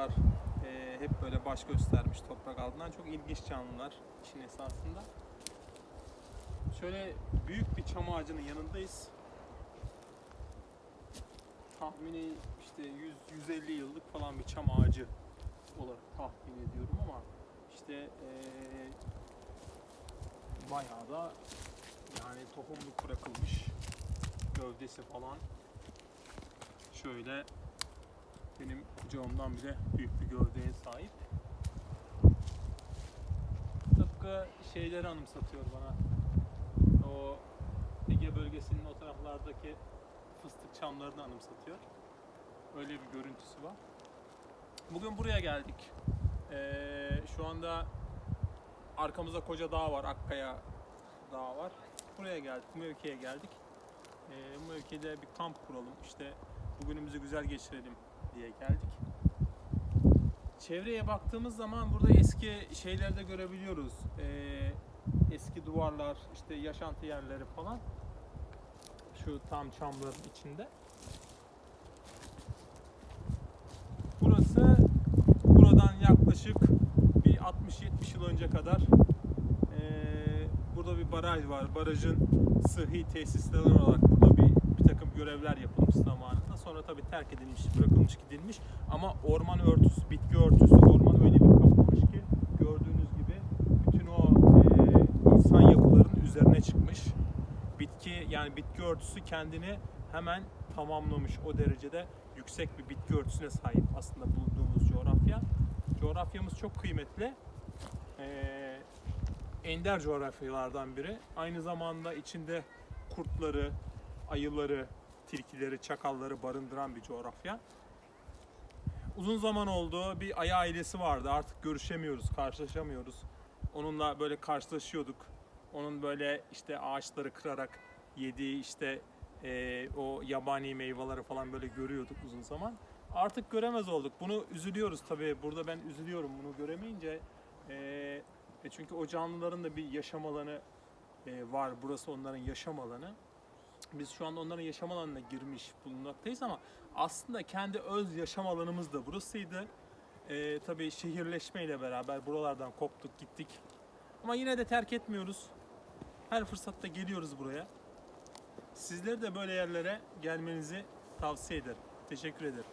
Mantarlar e, hep böyle baş göstermiş toprak altından. Çok ilginç canlılar işin esasında. Şöyle büyük bir çam ağacının yanındayız. Tahmini işte 100-150 yıllık falan bir çam ağacı olarak tahmin ediyorum ama işte e, bayağı da yani tohumluk bırakılmış gövdesi falan şöyle benim kucağımdan bile büyük bir gövdeye sahip. Tıpkı şeyleri anımsatıyor bana. O Ege bölgesinin o taraflardaki fıstık çamlarını anımsatıyor. Öyle bir görüntüsü var. Bugün buraya geldik. Ee, şu anda arkamızda koca dağ var, Akkaya Dağı var. Buraya geldik, bu mevkiye geldik. Ee, bu mevkide bir kamp kuralım, işte bugünümüzü güzel geçirelim diye geldik. Çevreye baktığımız zaman burada eski şeyleri de görebiliyoruz. Ee, eski duvarlar, işte yaşantı yerleri falan. Şu tam çamların içinde. Burası buradan yaklaşık bir 60-70 yıl önce kadar eee, burada bir baraj var. Barajın sıhhi tesisleri olarak burada bir, bir takım görevler yapılmış zamanında. Sonra tabii terk edilmiş, bırakılmış, gidilmiş. Ama orman örtüsü, bitki örtüsü orman öyle bir kaplamış ki gördüğünüz gibi bütün o eee, insan yapılarının üzerine çıkmış. Bitki yani bitki örtüsü kendini hemen tamamlamış. O derecede yüksek bir bitki örtüsüne sahip aslında bulunduğumuz coğrafya. Coğrafyamız çok kıymetli. Ee, ender coğrafyalardan biri. Aynı zamanda içinde kurtları, ayıları, tilkileri, çakalları barındıran bir coğrafya. Uzun zaman oldu. Bir ayı ailesi vardı. Artık görüşemiyoruz, karşılaşamıyoruz. Onunla böyle karşılaşıyorduk. Onun böyle işte ağaçları kırarak yediği işte eee, o yabani meyveleri falan böyle görüyorduk uzun zaman. Artık göremez olduk. Bunu üzülüyoruz tabii. Burada ben üzülüyorum bunu göremeyince. Eee, e çünkü o canlıların da bir yaşam alanı e, var. Burası onların yaşam alanı. Biz şu anda onların yaşam alanına girmiş bulunmaktayız ama aslında kendi öz yaşam alanımız da burasıydı. E, tabii şehirleşmeyle beraber buralardan koptuk gittik. Ama yine de terk etmiyoruz. Her fırsatta geliyoruz buraya. Sizleri de böyle yerlere gelmenizi tavsiye ederim. Teşekkür ederim.